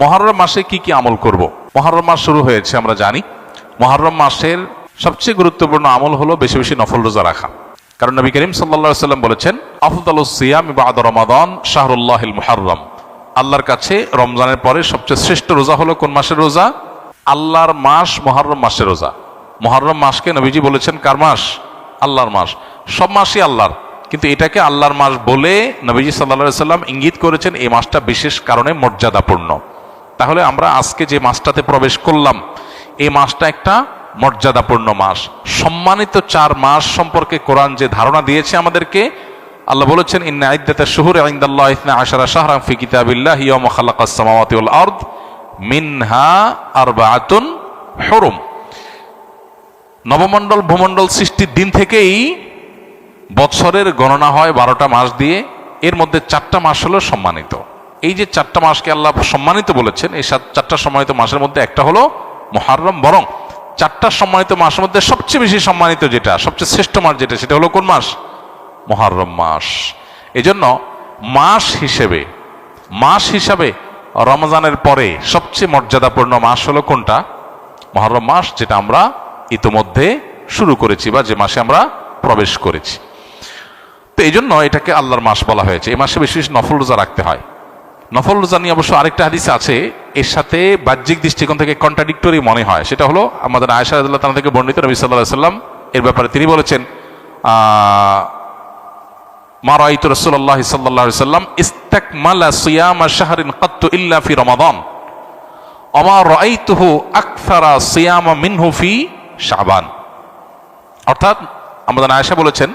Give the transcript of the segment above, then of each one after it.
মহরম মাসে কি কি আমল করব। মহরম মাস শুরু হয়েছে, আমরা জানি। মহরম মাসের সবচেয়ে গুরুত্বপূর্ণ আমল হলো বেশি বেশি নফল রোজা রাখা। কারণ নবী করিম সাল্লা সাল্লাম বলেছেন আফদাল সিয়াম রমাদান শাহরুল্লাহ মুহাররম। আল্লাহর কাছে রমজানের পরে সবচেয়ে শ্রেষ্ঠ রোজা হলো কোন মাসের রোজা? আল্লাহর মাস মহরম মাসের রোজা। মহরম মাসকে নবীজি বলেছেন কার মাস? আল্লাহর মাস। সব মাসই আল্লাহর। কিন্তু এটাকে আল্লাহর মাস বলে নবীজি সাল্লা সাল্লাম ইঙ্গিত করেছেন, এই মাসটা বিশেষ কারণে মর্যাদাপূর্ণ। তাহলে আমরা আজকে যে মাসটাতে প্রবেশ করলাম, এই মাসটা একটা মর্যাদাপূর্ণ মাস। সম্মানিত চার মাস সম্পর্কে কোরআন যে ধারণা দিয়েছে আমাদেরকে, আল্লাহ বলেছেন, ইন্না আইদ্দাতা শুহুর ইনদাল্লাহ ইসনা আশারা শাহরাম ফি কিতাবিল্লাহ ইয়াউমা খালাকাস সামাওয়াতি ওয়াল আরদ মিনহা আরবাআতুন হুরুম। নবমণ্ডল, ভূমণ্ডল সৃষ্টির দিন থেকেই বৎসরের গণনা হয় বারোটা মাস দিয়ে। এর মধ্যে চারটা মাস হলো সম্মানিত। এই যে চারটা মাসকে আল্লাহ সম্মানিত বলেছেন, এই চারটা সম্মানিত মাসের মধ্যে একটা হলো মহারম বরং চারটা সম্মানিত মাসের মধ্যে সবচেয়ে বেশি সম্মানিত যেটা, সবচেয়ে শ্রেষ্ঠ মাস যেটা, সেটা হলো কোন মাস? মহারম মাস। এজন্য মাস হিসেবে, মাস হিসাবে রমজানের পরে সবচেয়ে মর্যাদাপূর্ণ মাস হলো কোনটা? মহরম মাস, যেটা আমরা ইতোমধ্যে শুরু করেছি বা যে মাসে আমরা প্রবেশ করেছি। তো এই জন্য এটাকে আল্লাহর মাস বলা হয়েছে। এই মাসে বেশি বেশি নফল রোজা রাখতে হয়। নফল রোজা নিয়ে অবশ্য আরেকটা হাদিস আছে এর সাথে বাহ্যিক দৃষ্টিকোণ থেকে কন্ট্রাডিক্টরি মনে হয়। সেটা হলো আমাদের আয়সা রাদিয়াল্লাহু তাআলা থেকে বর্ণিত সাল্লাল্লাহু সাল্লাম এর ব্যাপারে তিনি বলেছেন আহ, মা রাআইতু রাসূলুল্লাহ সাল্লাল্লাহু আলাইহি সাল্লাম ইস্তাকমালা সিয়ামা শাহরিন কাত্তু ইল্লা ফি রমাদান। অমা রাআইতুহু আকসারা সিয়ামা মিনহু ফি শাবান অর্থাৎ আমাদের আয়েশা বলেছেন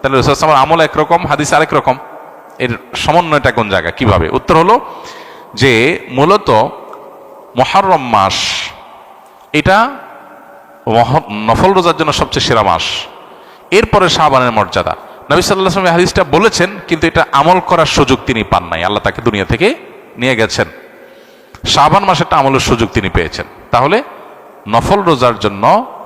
তাহলে রসুলামের আমল একরকম, হাদিস আরেক রকম। এর সমন্বয়টা কোন জায়গা কীভাবে? উত্তর হলো যে, মূলত মহরম মাস, এটা নফল রোজার জন্য সবচেয়ে সেরা মাস। এরপরে শাহবানের মর্যাদা। নবী সাল্লাহ হাদিসটা বলেছেন, কিন্তু এটা আমল করার সুযোগ তিনি পান নাই। আল্লাহ তাকে দুনিয়া থেকে নিয়ে গেছেন। শাহবান মাসেরটা আমলের সুযোগ তিনি পেয়েছেন। তাহলে নফল রোজার জন্য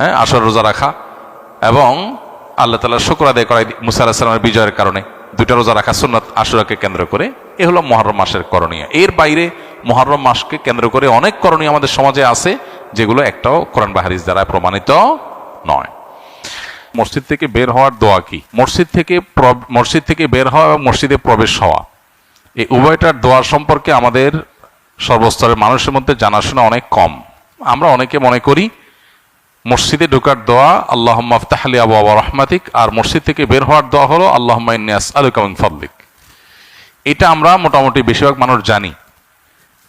হ্যাঁ আশুরা রোজা রাখা এবং আল্লাহ তালা শুক্র আদায় করাই মুসা বিজয়ের কারণে দুইটা রোজা রাখা সুন্নাত আশুরাকে কেন্দ্র করে। এ হলো মহরম মাসের করণীয়। এর বাইরে মহরম মাসকে কেন্দ্র করে অনেক করণীয় আমাদের সমাজে আছে, যেগুলো একটাও কোরআন বাহারিস দ্বারা প্রমাণিত নয়। মসজিদ থেকে বের হওয়ার দোয়া কি? মসজিদ থেকে মসজিদ থেকে বের হওয়া এবং মসজিদে প্রবেশ হওয়া। এই উভয়টার দোয়া সম্পর্কে আমাদের সর্বস্তরের মানুষের মধ্যে জানাশোনা অনেক কম। আমরা অনেকে মনে করি মসজিদে ঢোকার দোয়া আল্লাহ আফতাহলি আবু আবা রহমাতিক আর মসজিদ থেকে বের হওয়ার দোয়া হলো আল্লাহ ইন্নাস আলুকামিন ফদলিক এটা আমরা মোটামুটি বেশিরভাগ মানুষ জানি।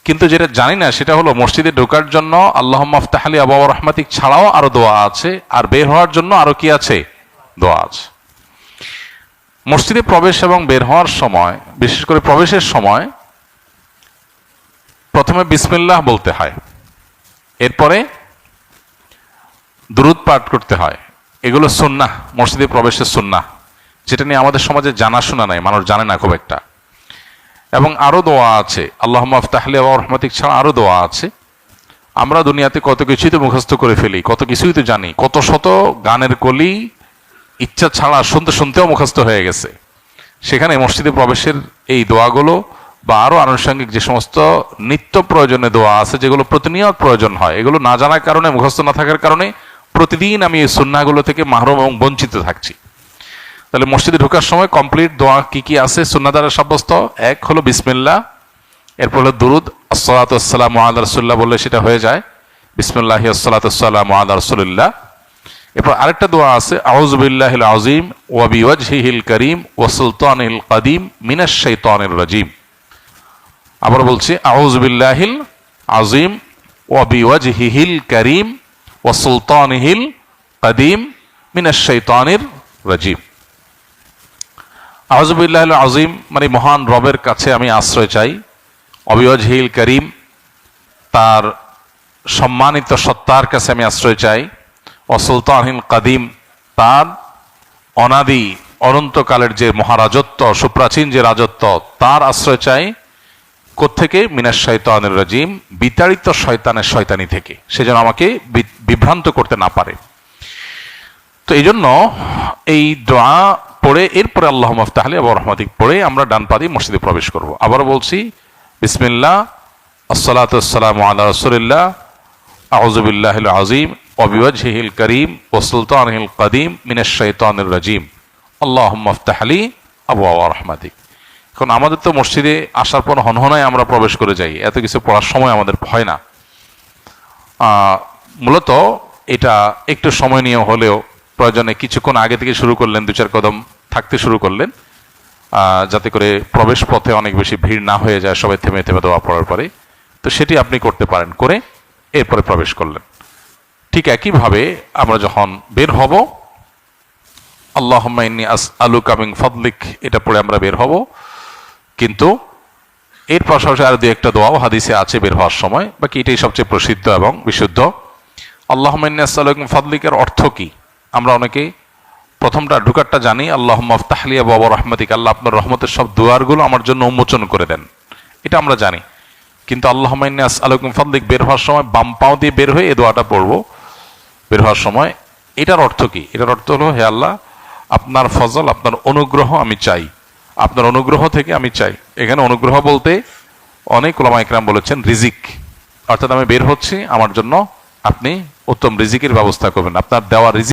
কিন্তু যেটা জানি না, সেটা হলো মসজিদে ঢোকার জন্য আল্লাহ আফতাহলি আবু আবা রহমাতিক ছাড়াও আরও দোয়া আছে, আর বের হওয়ার জন্য আরও কি আছে? দোয়া আছে। মসজিদে প্রবেশ এবং বের হওয়ার সময়, বিশেষ করে প্রবেশের সময়, প্রথমে বিসমিল্লাহ বলতে হয়। এরপরে দুরুদ পাঠ করতে হয়। এগুলো সুন্না মসজিদে প্রবেশের সুন্না যেটা নিয়ে আমাদের সমাজে জানাশোনা নাই, মানুষ জানে না খুব একটা। এবং আরও দোয়া আছে আল্লাহ আফতাহলি রহমাতিক, ছাড়া আরও দোয়া আছে। আমরা দুনিয়াতে কত কিছুই তো মুখস্থ করে ফেলি, কত কিছুই তো জানি, কত শত গানের কলি ইচ্ছা ছাড়া শুনতে শুনতেও মুখস্থ হয়ে গেছে। সেখানে মসজিদে প্রবেশের এই দোয়াগুলো বা আরও আনুষঙ্গিক যে সমস্ত নিত্য প্রয়োজনে দোয়া আছে, যেগুলো প্রতিনিয়ত প্রয়োজন হয়, এগুলো না জানার কারণে, মুখস্থ না থাকার কারণে প্রতিদিন আমি এই সুন্নাগুলো থেকে মাহরুম এবং বঞ্চিত থাকছি। তাহলে মসজিদে ঢোকার সময় কমপ্লিট দোয়া কি কি আছে? সুন্না দ্বারা সাব্যস্ত? এক হলো বিসমিল্লা এরপর হলো দুরুদ আসসালাতাম মহাদ রসুল্লাহ বললে সেটা হয়ে যায়। বিসমুল্লাহ আসসালাতাম মহাদ রসুল্লাহ এরপর আরেকটা দোয়া আছে আউজবিল্লাহ আজিম করিম ও সুলতানিল কাদিম শৈতানির রাজিম। আবার বলছি আউজবিল্লাহিল আজিম ওয়াবিওয়াজহিল করিম ও সুলতানিহিল কাদিম মিনাশ শৈতানির রাজিম। আউজবিল্লাহ আজিম মানে মহান রবের কাছে আমি আশ্রয় চাই। অবিওজহিল করিম, তার সম্মানিত সত্তার কাছে আমি আশ্রয় চাই। অসুলতানহীন কাদিম, তার অনাদি অনন্তকালের যে মহারাজত্ব, সুপ্রাচীন যে রাজত্ব, তার আশ্রয় চাই কোত্থেকে? মিনাস শয়তানের রাজিম, বিতাড়িত শয়তানের শয়তানি থেকে। সে যেন আমাকে বিভ্রান্ত করতে না পারে। তো এই জন্য এই দোয়া পড়ে, এরপরে আল্লাহ মফতাহলি আবু রহমাতিক পড়ে আমরা ডান পা দিয়ে মসজিদে প্রবেশ করব। আবার বলছি, বিসমিল্লাহ আসসালাতাম আল্লাহ রসুলিল্লাহ আউজুবিল্লাহ আজিম অবিওয়াজহিল করিম ও সুলতানহিল কদিম, মিনাশ শৈতানির রাজিম। আল্লাহ মফতাহলি আবু আবু রহমাতিক। এখন আমাদের তো মসজিদে আসার পর হনহনায় আমরা প্রবেশ করে যাই, এত কিছু পড়ার সময় আমাদের হয় না। মূলত এটা একটু সময় নিয়ে হলেও প্রয়োজনে কিছুক্ষণ আগে থেকে শুরু করলেন দু চার কদম থাকতে শুরু করলেন যাতে করে প্রবেশ পথে অনেক বেশি ভিড় না হয়ে যায়, সবাই থেমে থেমে দেওয়া পড়ার পরে। তো সেটি আপনি করতে পারেন, করে এরপরে প্রবেশ করলেন। ঠিক একইভাবে আমরা যখন বের হব আল্লাহ আস আলু কামিং ফদলিক, এটা পড়ে আমরা বের হব। কিন্তু এর পাশাপাশি আর দু একটা দোয়াও হাদিসে আছে বের হওয়ার সময়। বাকি এটাই সবচেয়ে প্রসিদ্ধ এবং বিশুদ্ধ। আল্লাহ আলাইকুম ফাদলিকের অর্থ কি? আমরা অনেকেই প্রথমটা, ঢুকারটা জানি আল্লাহ মফতাহলিয়া বাবা রহমতিক, আল্লাহ আপনার রহমতের সব দুয়ারগুলো আমার জন্য উন্মোচন করে দেন। এটা আমরা জানি। কিন্তু আল্লাহ আলাইকুম ফাদলিক, বের হওয়ার সময় বাম পাও দিয়ে বের হয়ে এ দোয়াটা পড়ব। বের হওয়ার সময় এটার অর্থ কি? এটার অর্থ হলো, হে আল্লাহ, আপনার ফজল, আপনার অনুগ্রহ আমি চাই। আপনার অনুগ্রহ থেকে আমি চাই। এখানে অনুগ্রহ বলতে অনেক ওলামা একরাম বলেছেন, রিজিক। অর্থাৎ আমি বের হচ্ছি, আমার জন্য আপনি উত্তম রিজিকের ব্যবস্থা করবেন। আপনার দেওয়া রিজিক